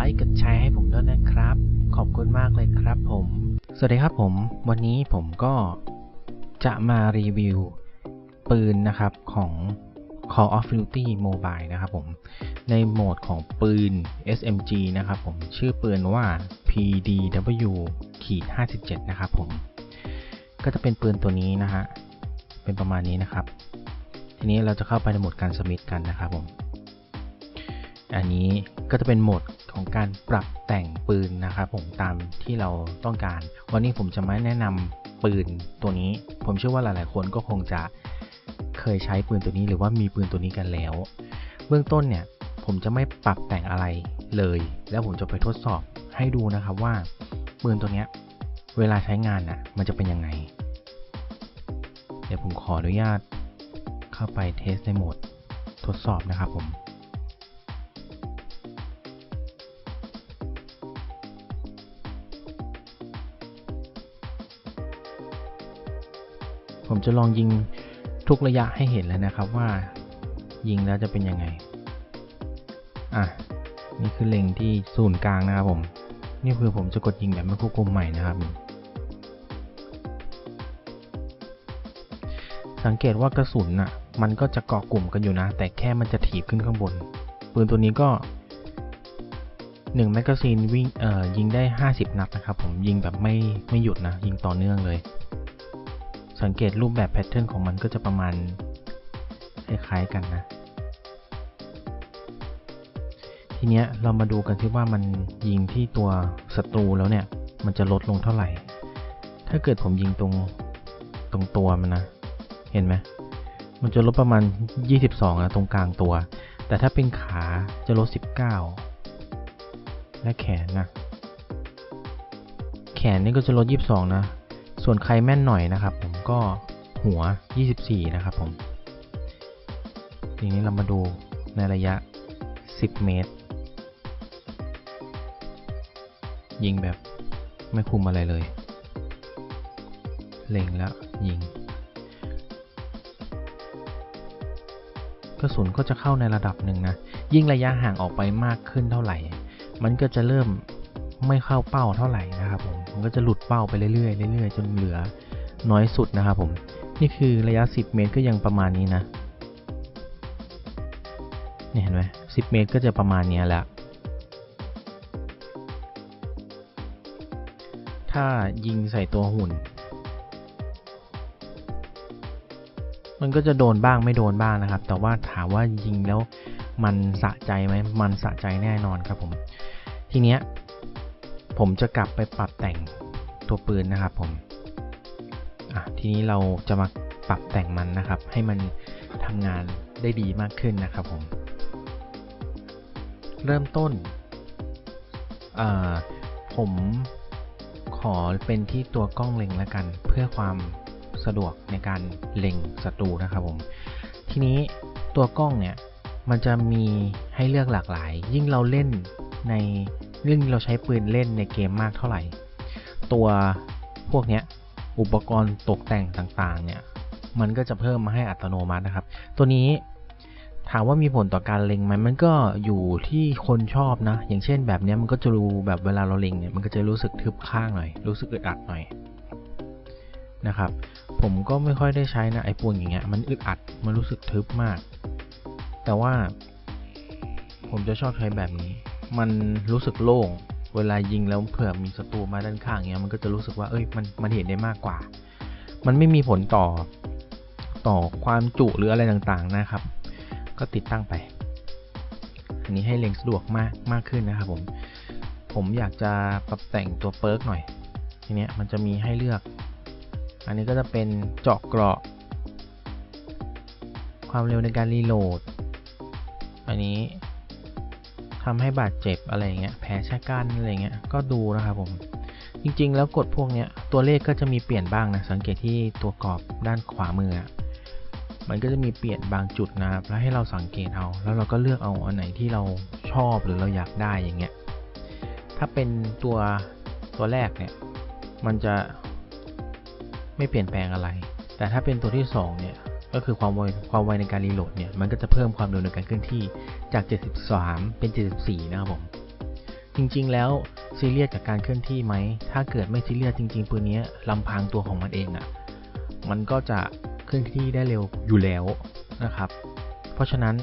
ลค์กดแชร์ให้ผมด้วยนะครับ ขอบคุณมากเลยครับผม สวัสดีครับผม วันนี้ผมก็จะมารีวิวปืนนะครับของ Call of Duty Mobile นะครับผม ในโหมดของปืน SMG นะครับผม ชื่อปืนว่า PDW 57 นะครับผม ก็จะเป็นปืนตัวนี้นะฮะ เป็นประมาณนี้นะครับ ทีนี้เราจะเข้าไปในโหมดการสมิธกันนะครับผม อันนี้ก็จะเป็นโหมดของการปรับแต่งปืนนะครับผมตามที่เราต้องการ วันนี้ผมจะมาแนะนำปืนตัวนี้ ผมเชื่อว่าหลาย ๆ คนก็คงจะเคยใช้ปืนตัวนี้หรือว่ามีปืนตัวนี้กันแล้ว เบื้องต้นเนี่ยผมจะไม่ปรับแต่งอะไรเลย แล้วผมจะไปทดสอบให้ดูนะครับว่าปืนตัวนี้เวลาใช้งานน่ะมันจะเป็นยังไง เดี๋ยวผมขออนุญาตเข้าไปเทสในโหมดทดสอบนะครับผม ผมจะลองยิงทุกระยะให้เห็นเลยนะครับว่ายิงแล้วจะเป็นยังไง อะ นี่คือเล็งที่ศูนย์กลางนะครับผม นี่คือผมจะกดยิงแบบไม่ควบคุมใหม่นะครับ สังเกตว่ากระสุนน่ะ มันก็จะเกาะกลุ่มกันอยู่นะ แต่แค่มันจะถีบขึ้นข้างบน ปืนตัวนี้ก็1แมกกาซีนวิ่งเอ่อยิงได้ 50 นัดนะครับผมยิงแบบไม่ไม่หยุดนะ ยิงต่อเนื่องเลย สังเกตรูปแบบแพทเทิร์นของมันก็จะประมาณคล้ายๆกันนะ ทีเนี้ยเรามาดูกันที่ว่ามันยิงที่ตัวศัตรูแล้วเนี่ย มันจะลดลงเท่าไหร่ ถ้าเกิดผมยิงตรงตรงตัวมันนะ เห็นไหมมันจะลดประมาณ 22นะตรงกลางตัว แต่ถ้าเป็นขาจะลด 19 และแขนนะ แขนนี่ก็จะลด 22 นะ ส่วนใครแม่นหน่อยนะครับผม ก็หัว 24 นะครับผม ทีนี้เรามาดูในระยะ 10 เมตร ยิงแบบไม่คุมอะไรเลย เล็งแล้วยิง กระสุนก็จะเข้าในระดับหนึ่งนะ ยิ่งระยะห่างออกไปมากขึ้นเท่าไหร่ มันก็จะเริ่มไม่เข้าเป้าเท่าไหร่นะครับผม มันก็จะหลุดเป้าไปเรื่อยๆเรื่อยๆ จนเหลือ น้อยสุดนะครับผม นี่คือระยะ 10 เมตรก็ยังประมาณนี้นะนี่เห็นไหม10เมตรก็จะประมาณนี้แหละ ถ้ายิงใส่ตัวหุ่น มันก็จะโดนบ้างไม่โดนบ้างนะครับ แต่ว่าถามว่ายิงแล้วมันสะใจไหม มันสะใจแน่นอนครับผม ทีเนี้ยผมจะกลับไปปรับแต่งตัวปืนนะครับผม อะทีนี้เราจะมาปรับแต่งมันนะครับ ให้มันทำงานได้ดีมากขึ้นนะครับผม เริ่มต้นผมขอเป็นที่ตัวกล้องเล็งแล้วกัน เพื่อความสะดวกในการเล็งศัตรูนะครับผม ทีนี้ตัวกล้องเนี่ยมันจะมีให้เลือกหลากหลาย ยิ่งเราเล่นในยิ่งเราใช้ปืนเล่นในเกมมากเท่าไหร่ ตัวพวกเนี้ย อุปกรณ์ตกแต่งต่างๆเนี่ยมันก็จะเพิ่มมาให้อัตโนมัตินะครับ ตัวนี้ถามว่ามีผลต่อการเล็งไหมมันก็อยู่ที่คนชอบนะ อย่างเช่นแบบนี้มันก็จะรู้แบบเวลาเราเล็งเนี่ยมันก็จะรู้สึกทึบข้างหน่อย รู้สึกอึดอัดหน่อยนะครับ ผมก็ไม่ค่อยได้ใช้นะไอ้พวกอย่างเงี้ยมันอึดอัดมันรู้สึกทึบมาก แต่ว่า ผมจะชอบใช้แบบนี้ มันรู้สึกโล่ง เวลายิงแล้วเผื่อมีศัตรูมาด้านข้างเงี้ยมันก็จะรู้สึกว่าเอ้ยมันมันเห็นได้มากกว่า มันไม่มีผลต่อต่อความจุหรืออะไรต่างๆนะครับ ก็ติดตั้งไป อันนี้ให้เล็งสะดวกมากมากขึ้นนะครับผมผมอยากจะปรับแต่งตัวเปิร์กหน่อยทีเนี้ยมันจะมีให้เลือก อันนี้ก็จะเป็นเจาะเกราะ ความเร็วในการรีโหลด อันนี้ ทำให้บาดเจ็บอะไรเงี้ยแผลชะกันอะไรเงี้ยก็ดูนะครับผม จริงๆ แล้วกดพวกเนี้ยตัวเลขก็จะมีเปลี่ยนบ้างนะสังเกตที่ตัวกรอบด้านขวามือมันก็จะมีเปลี่ยนบางจุดนะครับแล้วให้เราสังเกตเอา แล้วเราก็เลือกเอาอันไหนที่เราชอบหรือเราอยากได้อย่างเงี้ยถ้าเป็นตัวตัวแรกเนี่ยมันจะไม่เปลี่ยนแปลงอะไร แต่ถ้าเป็นตัวที่2เนี่ย ก็คือความไวความไวในการรีโหลดเนี่ยมันก็จะเพิ่มความเร็วในการเคลื่อนที่จาก 73 เป็น 74 นะครับผมจริงๆ แล้วซีเรียสกับการเคลื่อนที่ไหม ถ้าเกิดไม่ซีเรียสจริง ๆ ปืนนี้ลำพังตัวของมันเองอะ่ะ มันก็จะเคลื่อนที่ได้เร็วอยู่แล้วนะครับ เพราะฉะนั้น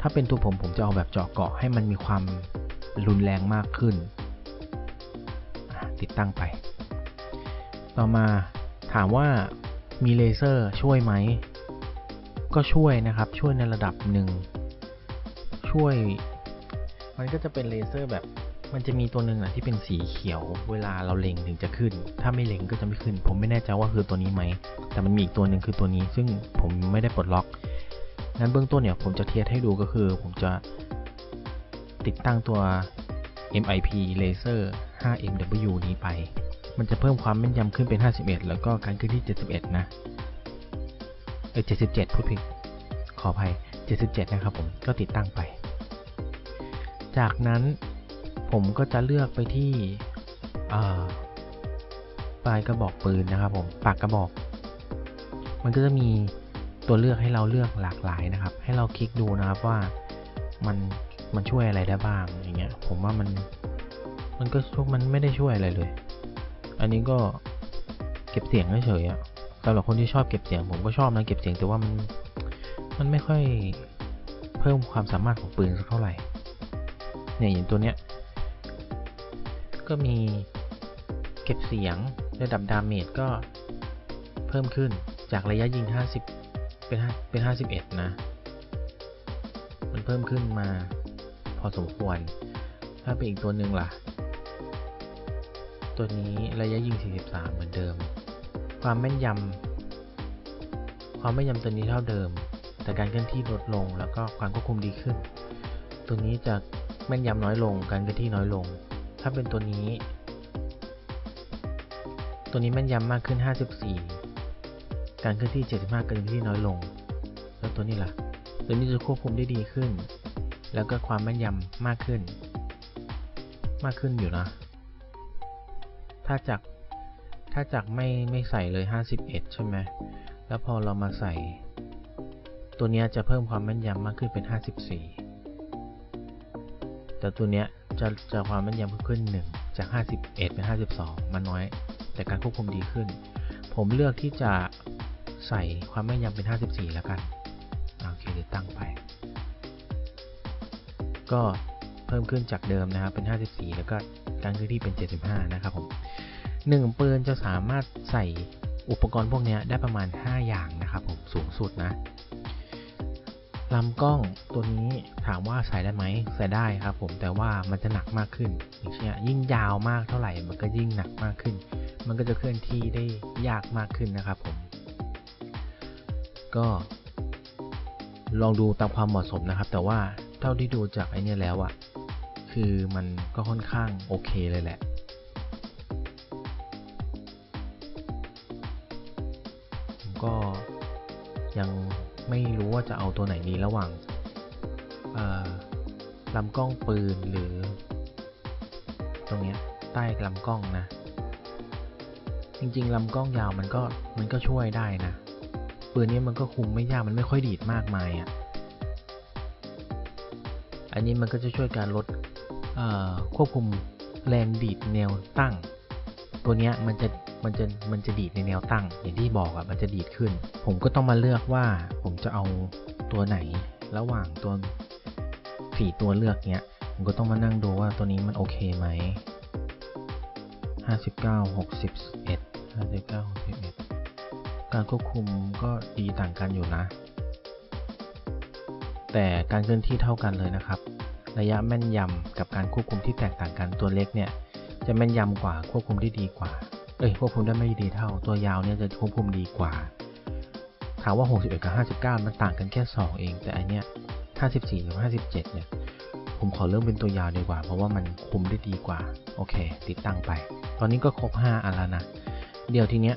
ถ้าเป็นตัวผมผมจะเอาแบบเจาะเกาะให้มันมีความรุนแรงมากขึ้น ติดตั้งไป ต่อมาถามว่ามีเลเซอร์ช่วยไหม ก็ช่วยนะครับช่วยในระดับหนึ่งช่วย มันก็จะเป็นเลเซอร์แบบมันจะมีตัวหนึ่งอะที่เป็นสีเขียว เวลาเราเล็งถึงจะขึ้น ถ้าไม่เล็งก็จะไม่ขึ้น ผมไม่แน่ใจว่าคือตัวนี้ไหม แต่มันมีอีกตัวหนึ่งคือตัวนี้ ซึ่งผมไม่ได้ปลดล็อกงั้นเบื้องต้นเนี่ยผมจะเทียสให้ดูก็คือ ผมจะติดตั้งตัว MIP Laser 5MW นี้ไป มันจะเพิ่มความแม่นยำขึ้นเป็น 51 แล้วก็การเคลื่อนที่ 71 นะ เออ77พูดผิดขออภัย 77 นะครับผมก็ติดตั้งไป จากนั้นผมก็จะเลือกไปที่ปลายกระบอกปืนนะครับผมปากกระบอก มันก็จะมีตัวเลือกให้เราเลือกหลากหลายนะครับ ให้เราคลิกดูนะครับว่ามันมันช่วยอะไรได้บ้างอย่างเงี้ย ผมว่ามันมันก็ช่วยมันไม่ได้ช่วยอะไรเลย อันนี้ก็เก็บเสียงเฉยๆอะ สำหรับคนที่ชอบเก็บเสียงผมก็ชอบนะเก็บเสียงแต่ว่ามันมันไม่ค่อยเพิ่มความสามารถของปืนสักเท่าไหร่เนี่ยอย่างตัวเนี้ยก็มีเก็บเสียงระดับดาเมจก็เพิ่มขึ้นจากระยะยิง 50 เป็น5เป็น 51 นะ มันเพิ่มขึ้นมาพอสมควร ถ้าเป็นอีกตัวหนึ่งล่ะ ตัวนี้ระยะยิง 43 เหมือนเดิม ความแม่นยำความแม่นยำตัวนี้เท่าเดิม แต่การเคลื่อนที่ลดลงแล้วก็ความควบคุมดีขึ้น ตัวนี้จะแม่นยำน้อยลง การเคลื่อนที่น้อยลง ถ้าเป็นตัวนี้ ตัวนี้แม่นยำมากขึ้น 54 การเคลื่อนที่ 75 การเคลื่อนที่น้อยลง แล้วตัวนี้ล่ะ ตัวนี้จะควบคุมได้ดีขึ้น แล้วก็ความแม่นยำมากขึ้น มากขึ้นอยู่นะ ถ้าจาก ถ้าจากไม่ไม่ใส่เลย 51 ใช่ไหม แล้วพอเรามาใส่ ตัวนี้จะเพิ่มความแม่นยำมากขึ้นเป็น 54 แต่ตัวนี้จะจะความแม่นยำเพิ่มขึ้น 1 จาก 51 เป็น 52 มันน้อย แต่การควบคุมดีขึ้น ผมเลือกที่จะใส่ความแม่นยำเป็น 54 แล้วกัน โอเคติดตั้งไป ก็เพิ่มขึ้นจากเดิมนะครับเป็น 54 แล้วก็การเคลื่อนที่เป็น 75 นะครับผม หนึ่งปืนจะสามารถใส่อุปกรณ์พวกนี้ได้ประมาณ 5 อย่างนะครับผมสูงสุดนะลำกล้องตัวนี้ถามว่าใส่ได้ไหมใส่ได้ครับผมแต่ว่ามันจะหนักมากขึ้นอย่างเช่นยิ่งยาวมากเท่าไหร่ มันก็ยิ่งหนักมากขึ้น มันก็จะเคลื่อนที่ได้ยากมากขึ้นนะครับผม ก็ลองดูตามความเหมาะสมนะครับ แต่ว่าเท่าที่ดูจากไอเนี้ยแล้วอะคือมันก็ค่อนข้างโอเคเลยแหละ ก็ยังไม่รู้ว่าจะเอาตัวไหนดีระหว่างลำกล้องปืนหรือ ตรงเนี้ยใต้ลำกล้องนะ จริงๆลำกล้องยาวมันก็มันก็ช่วยได้นะ ปืนนี้มันก็คุมไม่ยากมันไม่ค่อยดีดมากมายอะ่ะ อันนี้มันก็จะช่วยการลดควบคุมแรงดีดแนวตั้ง ตัวเนี้ยมันจะ มันจะมันจะดีดในแนวตั้ง อย่างที่บอกอะ่ะมันจะดีดขึ้น ผมก็ต้องมาเลือกว่าผมจะเอาตัวไหนระหว่างตัวสี่ตัวเลือกเนี้ยผมก็ต้องมานั่งดูว่าตัวนี้มันโอเคไหมห้าสิบเก้าหกสิบเอ็ดห้าสิบเก้าหกสิบเอ็ดการควบคุมก็ดีต่างกันอยู่นะ แต่การเคลื่อนที่เท่ากันเลยนะครับ ระยะแม่นยำกับการควบคุมที่แตกต่างกันตัวเล็กเนี่ยจะแม่นยำกว่าควบคุมได้ดีกว่า เอ้ยควบคุมได้ไม่ดีเท่า ตัวยาวเนี่ยจะควบคุมดีกว่า ถามว่า 61 กับ 59 มันต่างกันแค่ 2 เอง แต่อันเนี้ย 54 กับ 57 เนี่ย ผมขอเริ่มเป็นตัวยาวดีกว่า เพราะว่ามันคุมได้ดีกว่า โอเค ติดตั้งไป ตอนนี้ก็ครบ 5 อันแล้วนะ เดี๋ยวทีเนี้ย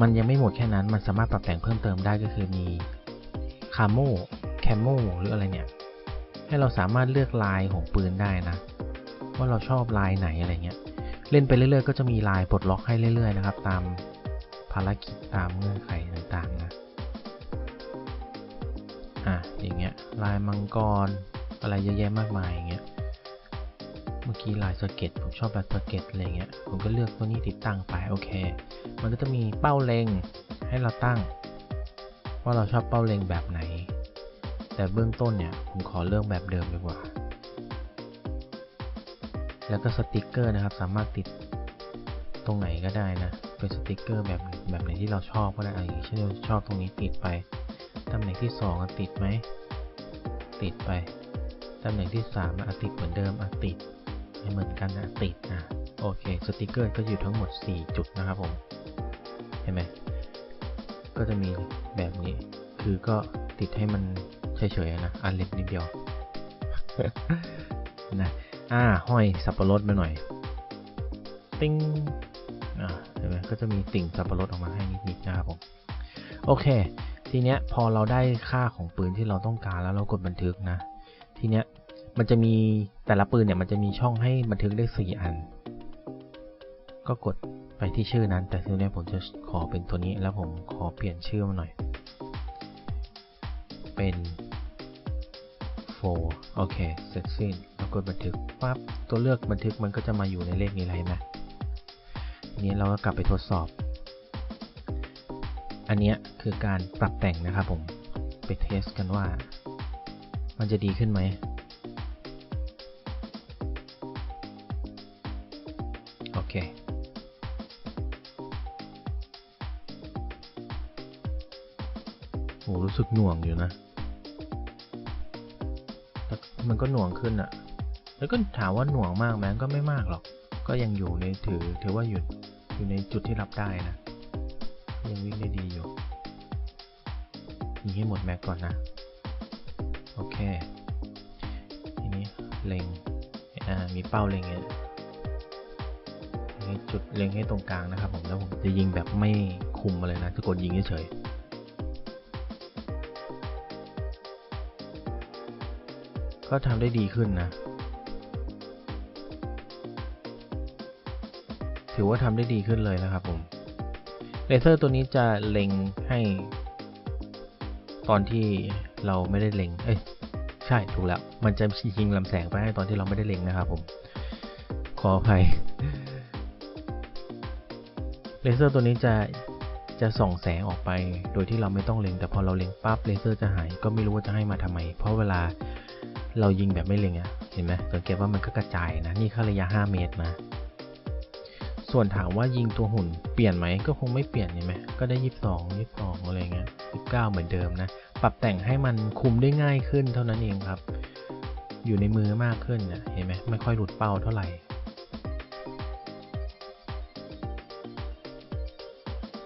มันยังไม่หมดแค่นั้น มันสามารถปรับแต่งเพิ่มเติมได้ก็คือมีคาโมแคมโมหรืออะไรเนี่ย ให้เราสามารถเลือกลายของปืนได้นะ ว่าเราชอบลายไหนอะไรเงี้ย เล่นไปเรื่อยๆ ก็จะมีลายปลดล็อกให้เรื่อยๆนะครับ ตามภารกิจตามเงื่อนไขต่างๆนะอะอย่างเงี้ยลายมังกรอะไรเยอะแยะมากมายอย่างเงี้ยเมื่อกี้ลายสเก็ตผมชอบลายสเก็ตอะไรเงี้ยผมก็เลือกตัวนี้ติดตั้งไปโอเค มันก็จะมีเป้าเล็งให้เราตั้ง ว่าเราชอบเป้าเล็งแบบไหน แต่เบื้องต้นเนี่ยผมขอเลือกแบบเดิมดีกว่า แล้วก็สติกเกอร์นะครับ สามารถติดตรงไหนก็ได้นะ เป็นสติกเกอร์แบบแบบไหนที่เราชอบก็ได้อย่างเช่นเราชอบตรงนี้ติดไป ตำแหน่งที่สองติดไหม ติดไป ตำแหน่งที่สามอะติดเหมือนเดิมอะติดไม่เหมือนกันนะติดนะโอเคสติกเกอร์ก็อยู่ทั้งหมด 4 จุดนะครับผม เห็นไหมก็จะมีแบบนี้ คือก็ติดให้มันเฉยๆนะอันเล็กนิดเดียวนะ อ่าห้อยสับปะรดมาหน่อย ติ้งอ่าเห็นไหมก็จะมีติ่งสับปะรดออกมาให้นิดๆนะครับผมโอเค ทีเนี้ยพอเราได้ค่าของปืนที่เราต้องการแล้วเรากดบันทึกนะ ทีเนี้ยมันจะมีแต่ละปืนเนี่ยมันจะมีช่องให้บันทึกได้สี่อัน ก็กดไปที่ชื่อนั้น แต่ทีเนี้ยผมจะขอเป็นตัวนี้แล้วผมขอเปลี่ยนชื่อมาหน่อย เป็น 4 โอเค เสร็จสิ้น กดบันทึกปั๊บตัวเลือกบันทึกมันก็จะมาอยู่ในเลขนี้เลยไหมทีนี้เราก็กลับไปทดสอบ อันนี้คือการปรับแต่งนะครับผม ไปเทสกันว่า มันจะดีขึ้นไหม โอเค โห รู้สึกหน่วงอยู่นะ มันก็หน่วงขึ้นอะ แล้วก็ถามว่าหน่วงมากไหมก็ไม่มากหรอก ก็ยังอยู่ในถือถือว่าอยู่อยู่ในจุดที่รับได้นะ ยังวิ่งได้ดีอยู่ยิงให้หมดแม็กก่อนนะ โอเค ทีนี้เล็งอ่ามีเป้าเล็งเนี่ยให้จุดเล็งให้ตรงกลางนะครับผมแล้วผมจะยิงแบบไม่คุมมาเลยนะจะกดยิงเฉยก็ทำได้ดีขึ้นนะ ถือว่าทำได้ดีขึ้นเลยนะครับผมเลเซอร์ตัวนี้จะเล็งให้ ตอนที่เราไม่ได้เล็ง เอ้ยใช่ถูกแล้ว มันจะยิงลำแสงไปให้ตอนที่เราไม่ได้เล็งนะครับผม ขออภัยเลเซอร์ตัวนี้จะจะส่องแสงออกไป โดยที่เราไม่ต้องเล็ง แต่พอเราเล็งปั๊บเลเซอร์จะหาย ก็ไม่รู้ว่าจะให้มาทำไม เพราะเวลาเรายิงแบบไม่เล็งอะเห็นไหมสังเกตว่ามันก็กระจายนะ นี่ค่ระยะ 5 เมตรนะ ส่วนถามว่ายิงตัวหุ่นเปลี่ยนไหมก็คงไม่เปลี่ยนเห็นไหมก็ได้ยี่สิบสองยี่สิบสองอะไรเงี้ยยี่สิบเก้าเหมือนเดิมนะ ปรับแต่งให้มันคุมได้ง่ายขึ้นเท่านั้นเองครับ อยู่ในมือมากขึ้นนะเห็นไหมไม่ค่อยหลุดเป้าเท่าไหร่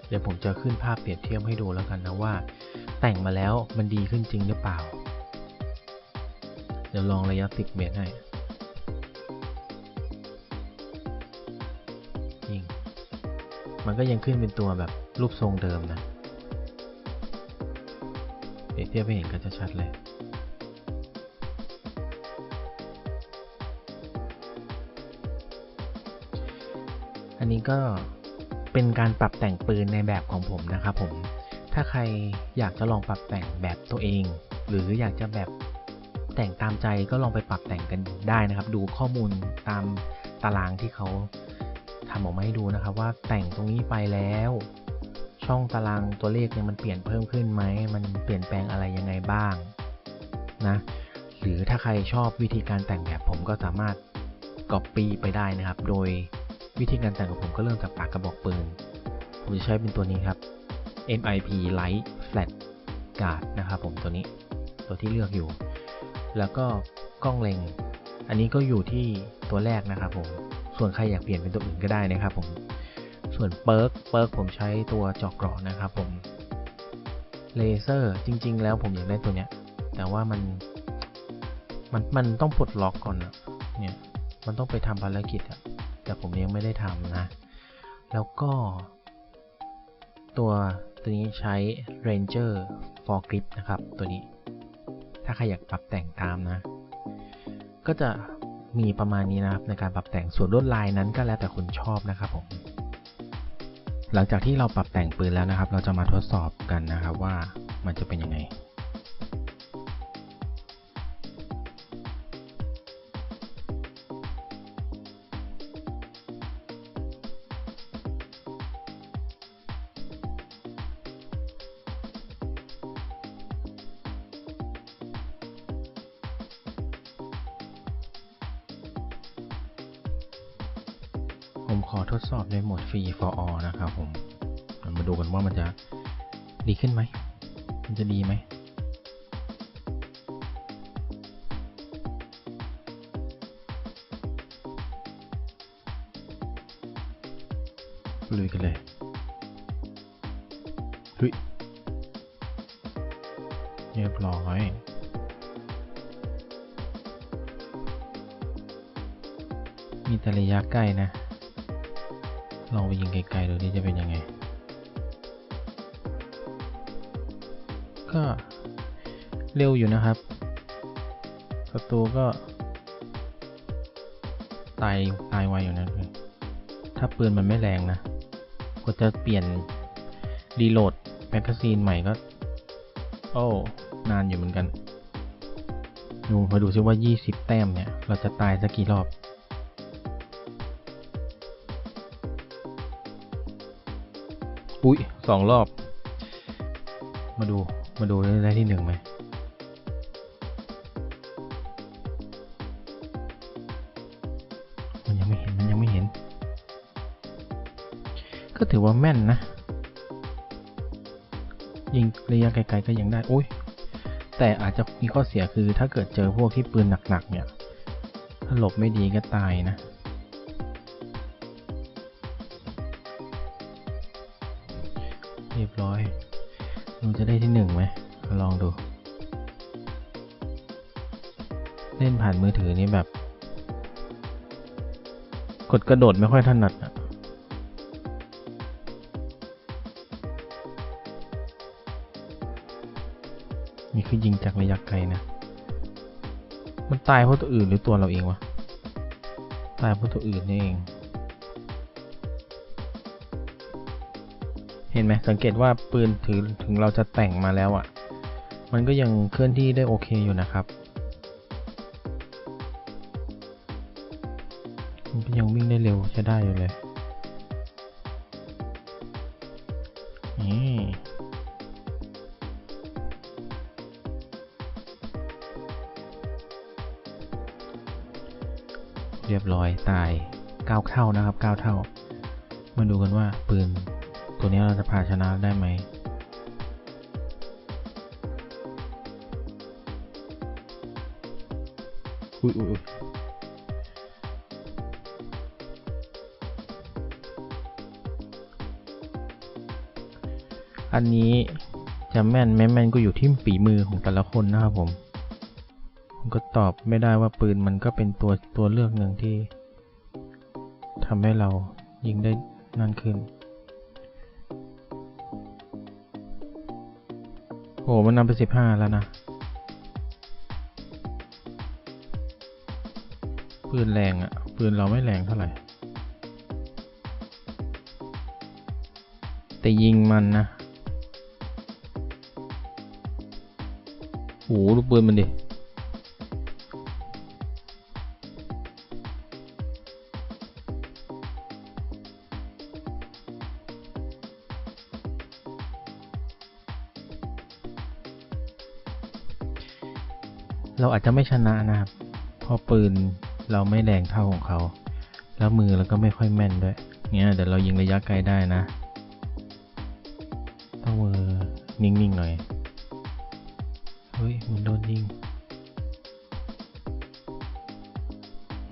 เดี๋ยวผมจะขึ้นภาพเปรียบเทียบให้ดูแล้วกันนะว่า แต่งมาแล้วมันดีขึ้นจริงหรือเปล่า เดี๋ยวลองระยะสิบเมตรให้ มันก็ยังขึ้นเป็นตัวแบบรูปทรงเดิมนะเปรียบเทียบให้เห็นกันชัดเลย อันนี้ก็เป็นการปรับแต่งปืนในแบบของผมนะครับผม ถ้าใครอยากจะลองปรับแต่งแบบตัวเอง หรืออยากจะแบบแต่งตามใจก็ลองไปปรับแต่งกันได้นะครับ ดูข้อมูลตามตารางที่เขา ทำออกมาให้ดูนะครับว่าแต่งตรงนี้ไปแล้ว ช่องตารางตัวเลขเนี่ยมันเปลี่ยนเพิ่มขึ้นไหมมันเปลี่ยนแปลงอะไรยังไงบ้างนะหรือถ้าใครชอบวิธีการแต่งแบบผมก็สามารถก๊อปปี้ไปได้นะครับ โดยวิธีการแต่งของผมก็เริ่มจากปากกระบอกปืน ผมจะใช้เป็นตัวนี้ครับ MIP Light Flat Guard นะครับผมตัวนี้ตัวที่เลือกอยู่ แล้วก็กล้องเล็ง อันนี้ก็อยู่ที่ตัวแรกนะครับผม ส่วนใครอยากเปลี่ยนเป็นตัวอื่นก็ได้นะครับผมส่วนเปิร์กเปิร์กผมใช้ตัวจอกเกราะนะครับผมเลเซอร์จริง ๆ แล้วผมอยากได้ตัวเนี้ย แต่ว่ามันมันมันต้องปลดล็อกก่อนอะเนี่ยมันต้องไปทำภารกิจอะแต่ผมยังไม่ได้ทำนะ แล้วก็ ตัวตัวนี้ใช้ Ranger for Grip นะครับ ตัวนี้ ถ้าใครอยากปรับแต่งตามนะ ก็จะ มีประมาณนี้นะครับในการปรับแต่งส่วนลวดลายนั้นก็แล้วแต่คุณชอบนะครับผมหลังจากที่เราปรับแต่งปืนแล้วนะครับ เราจะมาทดสอบกันนะครับว่ามันจะเป็น ผมขอทดสอบในโหมดฟรี for all นะครับผม มาดูกันว่ามันจะดีขึ้นไหม มันจะดีไหมลุยกันเลยเฮ้ยเรียบร้อยมีแต่ระยะใกล้นะ ลองไปยิงไกลๆดูนี่จะเป็นยังไง ก็เร็วอยู่นะครับศัตรูก็ตายตายไวอยู่นะถ้าปืนมันไม่แรงนะก็จะเปลี่ยนรีโหลดแมกกาซีนใหม่ก็ โอ้ นานอยู่เหมือนกัน ดูมาดูซิว่า 20 แต้มเนี่ย เราจะตายสักกี่รอบ อุ้ยสองรอบ มาดู มาดูได้ที่หนึ่งไหมมันยังไม่เห็น มันยังไม่เห็น ก็ถือว่าแม่นนะ ยิงระยะไกลๆก็ยังได้ โอ้ย แต่อาจจะมีข้อเสียคือถ้าเกิดเจอพวกที่ปืนหนักๆเนี่ย ถ้าหลบไม่ดีก็ตายนะ บร้อยเราจะได้ที่หนึ่งไหมลองดู เล่นผ่านมือถือนี่แบบ กดกระโดดไม่ค่อยถนัดอะนี่คือยิงจากระยะไกลนะ มันตายเพราะตัวอื่นหรือตัวเราเองวะ ตายเพราะตัวอื่นนี่เอง ห็นไหมสังเกตว่าปืนถือถึงเราจะแต่งมาแล้วอะ่ะ มันก็ยังเคลื่อนที่ได้โอเคอยู่นะครับมันยังวิ่งได้เร็วใช้ได้อยู่เลยนี่เรียบร้อยตาย 9 เท่านะครับ 9 เท่า มาดูกันว่าปืน ตัวนี้เราจะพาชนะได้ไหมอุ้ยอุ้ยอันนี้จะแม่นไม่แม่นก็อยู่ที่ฝีมือของแต่ละคนนะครับผมผมก็ตอบไม่ได้ว่าปืนมันก็เป็นตัวตัวเลือกหนึ่งที่ทำให้เรายิงได้นานขึ้น โอ้มันนำไปสิบห้าแล้วนะ ปืนแรงอะ่ะปืนเราไม่แรงเท่าไหร่ แต่ยิงมันนะโอ้โหลูกปืนมันดิ จจะไม่ชนะนะครับเพราะปืนเราไม่แรงเท่าของเขา แล้วมือเราก็ไม่ค่อยแม่นด้วยเนี่ยเดี๋ยวเรายิงระยะไกลได้นะ ต้องมือนิ่งๆหน่อย เฮ้ยมันโดนยิง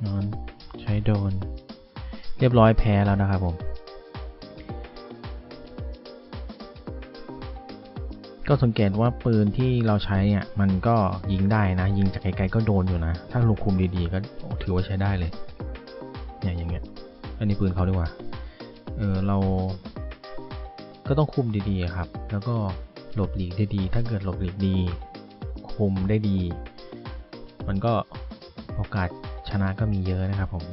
นอนใช้โดน เรียบร้อยแพ้แล้วนะครับผม ก็สังเกตว่าปืนที่เราใช้เนี่ยมันก็ยิงได้นะ ยิงจากไกลๆก็โดนอยู่นะ ถ้าเราคุมดีๆก็ถือว่าใช้ได้เลยเนี่ยอย่างเงี้ยอันนี้ปืนเขาดีกว่าเออเราก็ต้องคุมดีๆครับ แล้วก็หลบหลีกได้ดี ถ้าเกิดหลบหลีกดี คุมได้ดี มันก็โอกาสชนะก็มีเยอะนะครับผม